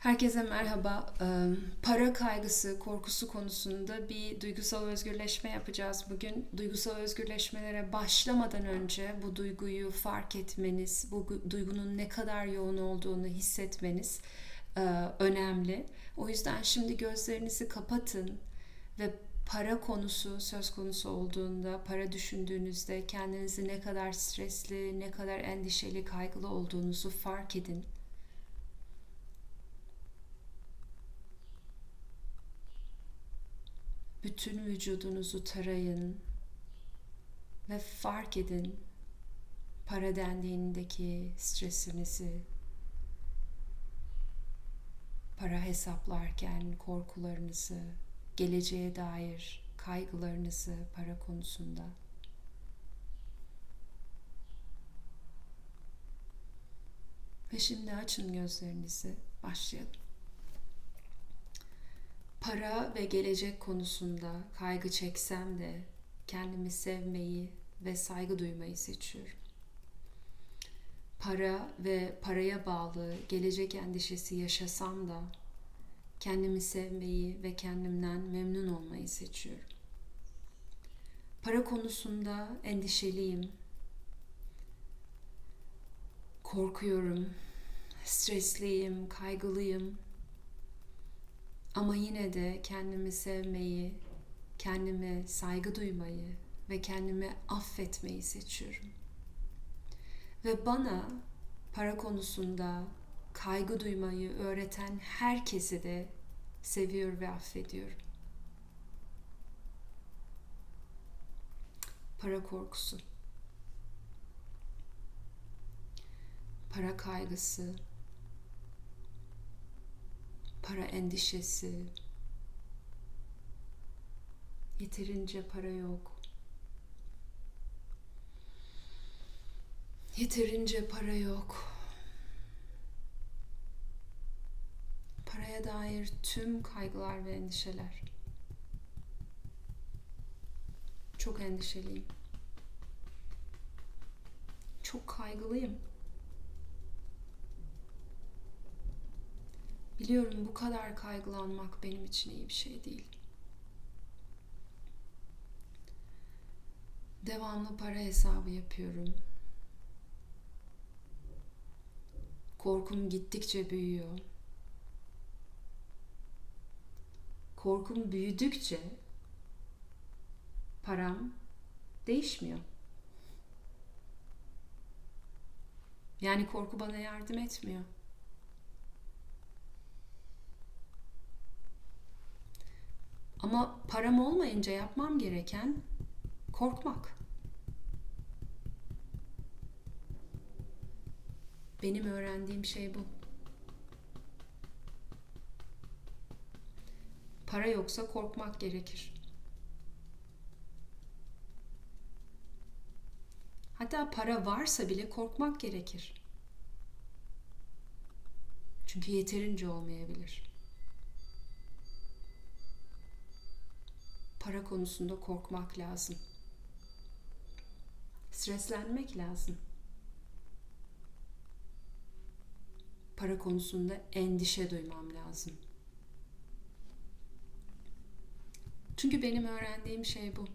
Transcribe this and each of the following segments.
Herkese merhaba. Para kaygısı, korkusu konusunda bir duygusal özgürleşme yapacağız bugün. Duygusal özgürleşmelere başlamadan önce bu duyguyu fark etmeniz, bu duygunun ne kadar yoğun olduğunu hissetmeniz önemli. O yüzden şimdi gözlerinizi kapatın ve para konusu söz konusu olduğunda, para düşündüğünüzde kendinizi ne kadar stresli, ne kadar endişeli, kaygılı olduğunuzu fark edin. Bütün vücudunuzu tarayın ve fark edin para dendiğindeki stresinizi, para hesaplarken korkularınızı, geleceğe dair kaygılarınızı para konusunda. Ve şimdi açın gözlerinizi, başlayalım. Para ve gelecek konusunda kaygı çeksem de kendimi sevmeyi ve saygı duymayı seçiyorum. Para ve paraya bağlı gelecek endişesi yaşasam da kendimi sevmeyi ve kendimden memnun olmayı seçiyorum. Para konusunda endişeliyim. Korkuyorum, stresliyim, kaygılıyım ama yine de kendimi sevmeyi, kendime saygı duymayı ve kendimi affetmeyi seçiyorum. Ve bana para konusunda kaygı duymayı öğreten herkesi de seviyor ve affediyorum. Para korkusu. Para kaygısı, para endişesi, yeterince para yok. Yeterince para yok. Paraya dair tüm kaygılar ve endişeler. Çok endişeliyim. Çok kaygılıyım. Biliyorum bu kadar kaygılanmak benim için iyi bir şey değil. Devamlı para hesabı yapıyorum. Korkum gittikçe büyüyor. Korkum büyüdükçe param değişmiyor. Yani korku bana yardım etmiyor. Ama param olmayınca yapmam gereken korkmak. Benim öğrendiğim şey bu. Para yoksa korkmak gerekir. Hatta para varsa bile korkmak gerekir. Çünkü yeterince olmayabilir. Para konusunda korkmak lazım. Streslenmek lazım. Para konusunda endişe duymam lazım. Çünkü benim öğrendiğim şey bu.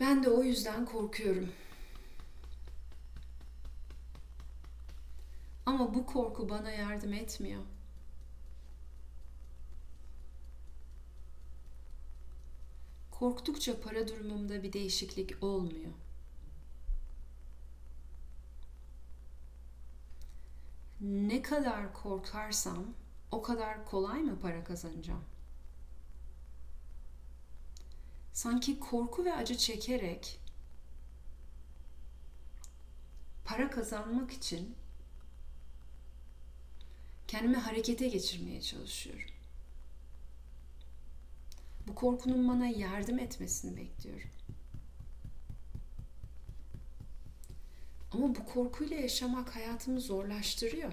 Ben de o yüzden korkuyorum. Ama bu korku bana yardım etmiyor. Korktukça para durumumda bir değişiklik olmuyor. Ne kadar korkarsam o kadar kolay mı para kazanacağım? Sanki korku ve acı çekerek para kazanmak için kendimi harekete geçirmeye çalışıyorum. Bu korkunun bana yardım etmesini bekliyorum. Ama bu korkuyla yaşamak hayatımı zorlaştırıyor.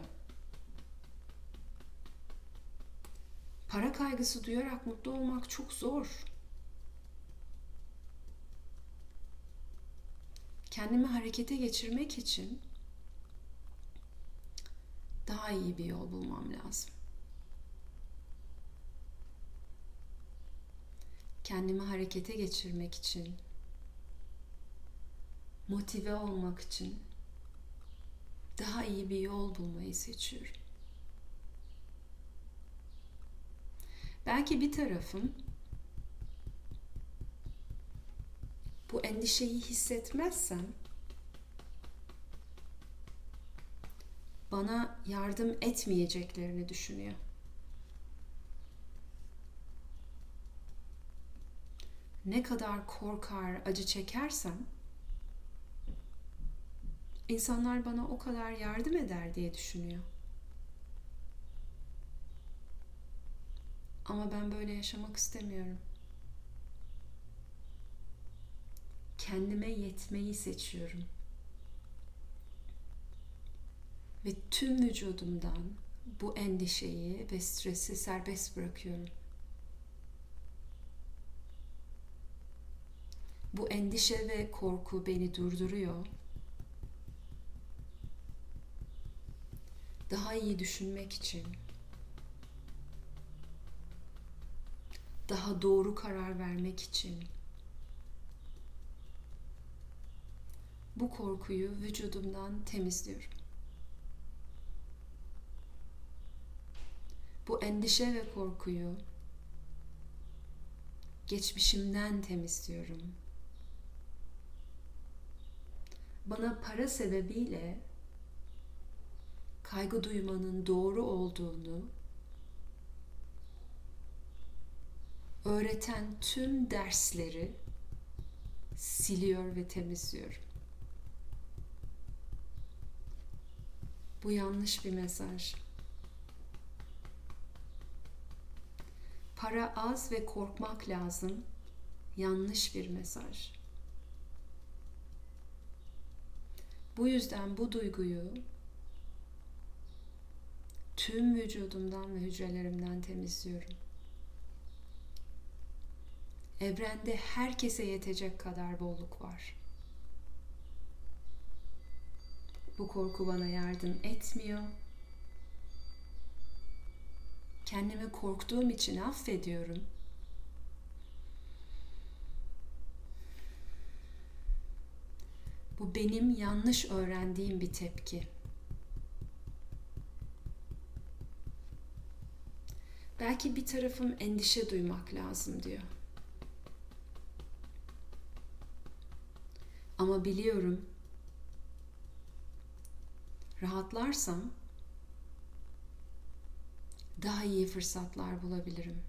Para kaygısı duyarak mutlu olmak çok zor. Kendimi harekete geçirmek için daha iyi bir yol bulmam lazım. Kendimi harekete geçirmek için, motive olmak için daha iyi bir yol bulmayı seçiyorum. Belki bir tarafım bu endişeyi hissetmezsem bana yardım etmeyeceklerini düşünüyor. Ne kadar korkar, acı çekersem insanlar bana o kadar yardım eder diye düşünüyor. Ama ben böyle yaşamak istemiyorum. Kendime yetmeyi seçiyorum. Ve tüm vücudumdan bu endişeyi ve stresi serbest bırakıyorum. Bu endişe ve korku beni durduruyor. Daha iyi düşünmek için, daha doğru karar vermek için bu korkuyu vücudumdan temizliyorum. Bu endişe ve korkuyu geçmişimden temizliyorum. Bana para sebebiyle kaygı duymanın doğru olduğunu öğreten tüm dersleri siliyor ve temizliyorum. Bu yanlış bir mesaj. Para az ve korkmak lazım. Yanlış bir mesaj. Bu yüzden bu duyguyu tüm vücudumdan ve hücrelerimden temizliyorum. Evrende herkese yetecek kadar bolluk var. Bu korku bana yardım etmiyor. Kendimi korktuğum için affediyorum. Bu benim yanlış öğrendiğim bir tepki. Belki bir tarafım endişe duymak lazım diyor. Ama biliyorum rahatlarsam daha iyi fırsatlar bulabilirim.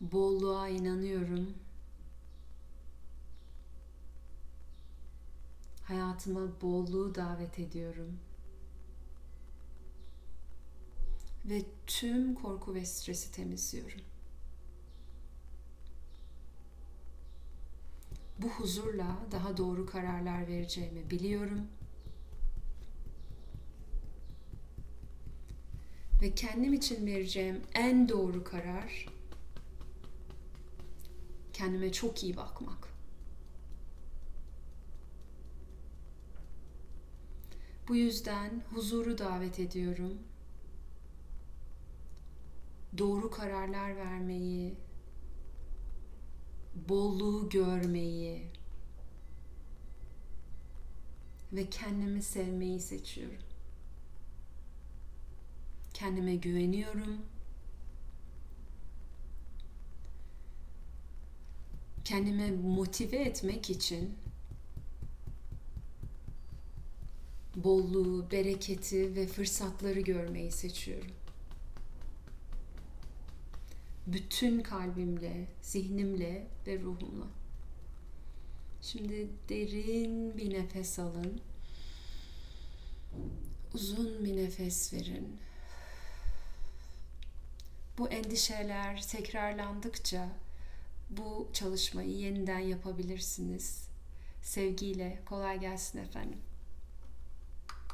Bolluğa inanıyorum. Hayatıma bolluğu davet ediyorum. Ve tüm korku ve stresi temizliyorum. Bu huzurla daha doğru kararlar vereceğimi biliyorum. Ve kendim için vereceğim en doğru karar kendime çok iyi bakmak. Bu yüzden huzuru davet ediyorum. Doğru kararlar vermeyi, bolluğu görmeyi ve kendimi sevmeyi seçiyorum. Kendime güveniyorum. Kendime motive etmek için bolluğu, bereketi ve fırsatları görmeyi seçiyorum. Bütün kalbimle, zihnimle ve ruhumla. Şimdi derin bir nefes alın. Uzun bir nefes verin. Bu endişeler tekrarlandıkça bu çalışmayı yeniden yapabilirsiniz. Sevgiyle kolay gelsin efendim.